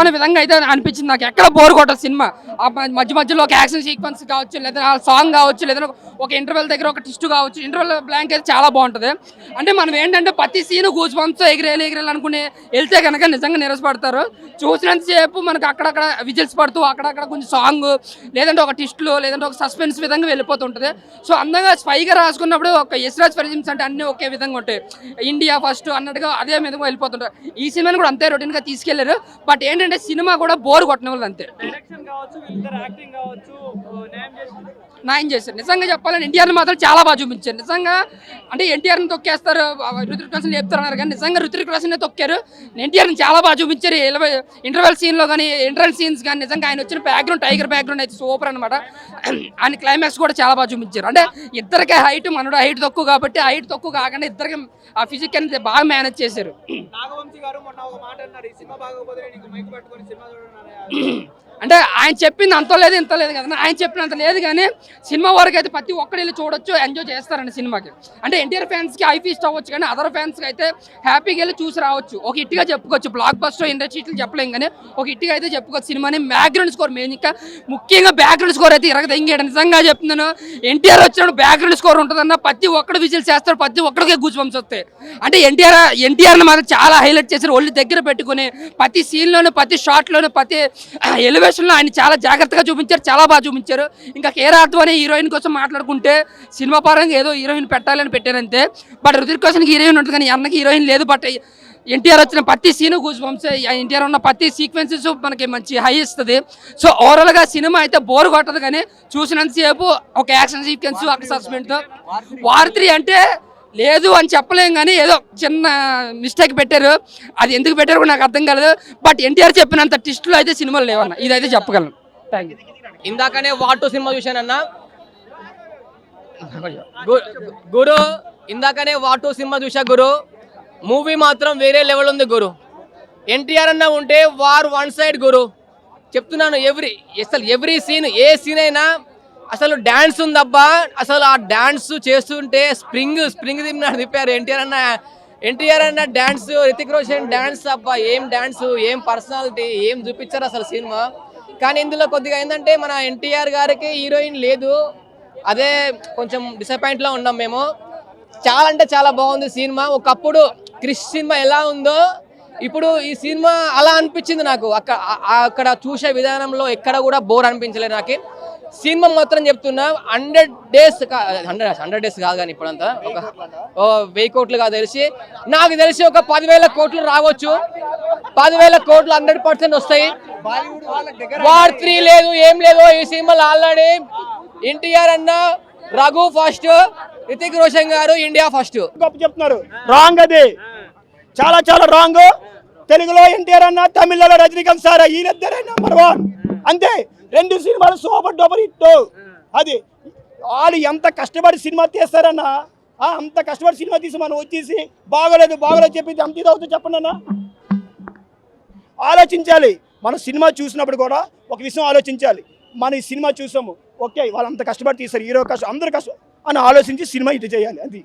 అనే విధంగా అయితే అనిపించింది. నాకు ఎక్కడ బోర్ కొట్టదు సినిమా. ఆ మధ్య మధ్యలో ఒక యాక్షన్ సీక్వెన్స్ కావచ్చు లేదా సాంగ్ కావచ్చు లేదా ఒక ఇంటర్వెల్ దగ్గర ఒక టిస్ట్ కావచ్చు ఇంటర్వెల్ బ్లాంక్ అయితే చాలా బాగుంటుంది. అంటే మనం ఏంటంటే ప్రతి సీన్ గూజ్ బంప్స్ ఎగిరేయాలి ఎగిరేయాలి అనుకుని వెళ్తే కనుక నిజంగా నిరసపడతారు చూసినంతసేపు మనకు అక్కడక్కడ విజిల్స్ పడుతూ అక్కడక్కడ కొంచెం సాంగ్ లేదంటే ఒక టిస్ట్లో లేదంటే ఒక సస్పెన్స్ విధంగా వెళ్ళిపోతుంటుంది. సో అందంగా స్పైగా రాసుకున్నప్పుడు ఒక యశ్రాజ్ పరిజిమ్స్ అంటే అన్నీ ఒకే విధంగా ఉంటాయి. ఇండియా ఫస్ట్ అన్నట్టుగా అదే విధంగా వెళ్ళిపోతుంటారు. ఈ సినిమాని కూడా అంతే రొటీన్గా తీసుకెళ్ళారు. బట్ ఏంటంటే సినిమా కూడా బోర్ కొట్టడం వల్ల అంతే. న్యాయం చేశారు. నిజంగా చెప్పాలంటే ఎన్టీఆర్ని మాత్రం చాలా బాగా చూపించారు. నిజంగా అంటే ఎన్టీఆర్ని తొక్కేస్తారు ఋతిక్ రోషన్ చెప్తారన్నారు కానీ నిజంగా ఋతిక్ రోషన్ తొక్కారు. ఎన్టీఆర్ని చాలా బాగా చూపించారు. ఇంటర్వెల్ సీన్లో కానీ ఇంటర్వెల్ సీన్స్ కానీ నిజంగా ఆయన వచ్చిన బ్యాక్గ్రౌండ్ టైగర్ బ్యాక్గ్రౌండ్ అయితే సూపర్ అనమాట ఆయన క్లైమాక్స్ కూడా చాలా బాగా చూపించారు. అంటే ఇద్దరికే హైట్ మనడు హైట్ తక్కువ కాబట్టి హైట్ తక్కువ కాకుండా ఇద్దరికి ఆ ఫిజిక్ అనేది బాగా మేనేజ్ చేశారు. నాగవంశీ గారు మొన్న ఒక మాట అన్నారు ఈ సినిమా బాగోకపోతే నీకు మైక్ పట్టుకొని సినిమా చూడడం అంటే ఆయన చెప్పింది అంత లేదు ఇంత లేదు కదా ఆయన చెప్పినంత లేదు కానీ సినిమా వరకు అయితే ప్రతి ఒక్కరు వెళ్ళి చూడొచ్చు ఎంజాయ్ చేస్తారండి సినిమాకి. అంటే ఎన్టీఆర్ ఫ్యాన్స్కి ఐ ఫీస్ట్ అవ్వచ్చు కానీ అదర్ ఫ్యాన్స్కి అయితే హ్యాపీగా వెళ్ళి చూసి రావచ్చు. ఒక ఇట్టుగా చెప్పుకోవచ్చు బ్లాక్ బస్టర్ ఇండస్ట్రీట్లు చెప్పలేం కానీ ఒక ఇట్టుగా అయితే చెప్పుకోవచ్చు. సినిమాని బ్యాక్గ్రౌండ్ స్కోర్ మెయిన్ ఇంకా ముఖ్యంగా బ్యాక్గ్రౌండ్ స్కోర్ అయితే ఇరగ తెంగాడు నిజంగా చెప్తున్నాను ఎన్టీఆర్ వచ్చినప్పుడు బ్యాక్గ్రౌండ్ స్కోర్ ఉంటుందన్న ప్రతి ఒక్కడు విజిల్ చేస్తారు ప్రతి ఒక్కడికే గూజ్ వస్తాయి. అంటే ఎన్టీఆర్ ఎన్టీఆర్ని మాత్రం చాలా హైలైట్ చేశారు. ఒళ్ళు దగ్గర పెట్టుకుని ప్రతి సీన్లోనూ ప్రతి షాట్లోనూ ప్రతి సిచ్యువేషన్లో ఆయన చాలా జాగ్రత్తగా చూపించారు చాలా బాగా చూపించారు. ఇంకా కేర్ అనే హీరోయిన్ కోసం మాట్లాడుకుంటే సినిమా పరంగా ఏదో హీరోయిన్ పెట్టాలని పెట్టారంతే. బట్ రుతిక్ కోసం హీరోయిన్ ఉంటుంది కానీ అన్నకి హీరోయిన్ లేదు. బట్ ఎన్టీఆర్ వచ్చిన ప్రతి సీను గూజ్ బంప్స్ ఎన్టీఆర్ ఉన్న ప్రతి సీక్వెన్సెస్ మనకి మంచి హై ఇస్తుంది. సో ఓవరాల్గా సినిమా అయితే బోర్ కొట్టదు కానీ చూసినంతసేపు ఒక యాక్షన్ సీక్వెన్స్ ఒక సస్పెండ్తో అంటే లేదు అని చెప్పలేం కానీ ఏదో చిన్న మిస్టేక్ పెట్టారు. అది ఎందుకు పెట్టారు నాకు అర్థం కాలేదు. బట్ ఎన్టీఆర్ చెప్పినంత టిస్టులు అయితే సినిమాలు లేవన్న. ఇదైతే చెప్పగలను. థ్యాంక్ యూ ఇందాకనే వాటు సినిమా చూశానన్న? గు- గురు ఇందాకనే వాటు సినిమా చూసా గురు. మూవీ మాత్రం వేరే లెవెల్ ఉంది గురు. ఎన్టీఆర్ అన్న ఉంటే వార్ వన్ సైడ్ గురు. చెప్తున్నాను ఎవ్రీ అసలు ఎవ్రీ సీన్ ఏ సీన్ అయినా అసలు డ్యాన్స్ ఉందబ్బా. అసలు ఆ డ్యాన్స్ చేస్తుంటే స్ప్రింగ్ స్ప్రింగ్ తిమ్మినాడు తిప్పారు ఎన్టీఆర్ అన్న ఎన్టీఆర్ అన్న డ్యాన్స్ రితిక్ రోషన్ డ్యాన్స్ అబ్బా. ఏం డ్యాన్స్ ఏం పర్సనాలిటీ ఏం చూపించారు అసలు సినిమా. కానీ ఇందులో కొద్దిగా ఏంటంటే మన ఎన్టీఆర్ గారికి హీరోయిన్ లేదు. అదే కొంచెం డిసప్పాయింట్లో ఉన్నాం మేము. చాలా అంటే చాలా బాగుంది సినిమా. ఒకప్పుడు క్రిష్ సినిమా ఎలా ఉందో ఇప్పుడు ఈ సినిమా అలా అనిపించింది నాకు. అక్కడ అక్కడ చూసే విధానంలో ఎక్కడ కూడా బోర్ అనిపించలేదు నాకు. సినిమా మాత్రం చెప్తున్నా hundred days hundred hundred days కాదు కానీ ఇప్పుడంతా. ఒక వెయ్యి కోట్లు కాదు తెలిసి నాకు తెలిసి ఒక పదివేల కోట్లు రావచ్చు. పదివేల కోట్లు హండ్రెడ్ పర్సెంట్ వస్తాయి. వార్ త్రీ లేదు ఏం లేదు ఈ సినిమాలు ఆల్రెడీ ఎన్టీఆర్ అన్న రఘు ఫస్ట్ రితిక్ రోషన్ గారు ఇండియా ఫస్ట్ గొప్ప చెప్తున్నారు. రాంగ్ అది. చాలా చాలా రాంగ్ తెలుగులో ఎన్టీఆర్ అన్న తమిళలో రజనీకాంత్ సార్ ఈయనిద్దరే నెంబర్ వన్ అంతే. రెండు సినిమాలు సూపర్ డూపర్ హిట్. అది వాళ్ళు ఎంత కష్టపడి సినిమా తీస్తారన్న ఆ, అంత కష్టపడి సినిమా తీసి మనం వచ్చేసి బాగోలేదు బాగోలేదు చెప్పి అంత ఇది అవుతుంది చెప్పండి అన్న. ఆలోచించాలి. మనం సినిమా చూసినప్పుడు కూడా ఒక విషయం ఆలోచించాలి. మన ఈ సినిమా చూసాము. ఓకే వాళ్ళు అంత కష్టపడి తీస్తారు హీరో కష్టం అందరు కష్టం అని ఆలోచించి సినిమా ఇటు చేయాలి అది.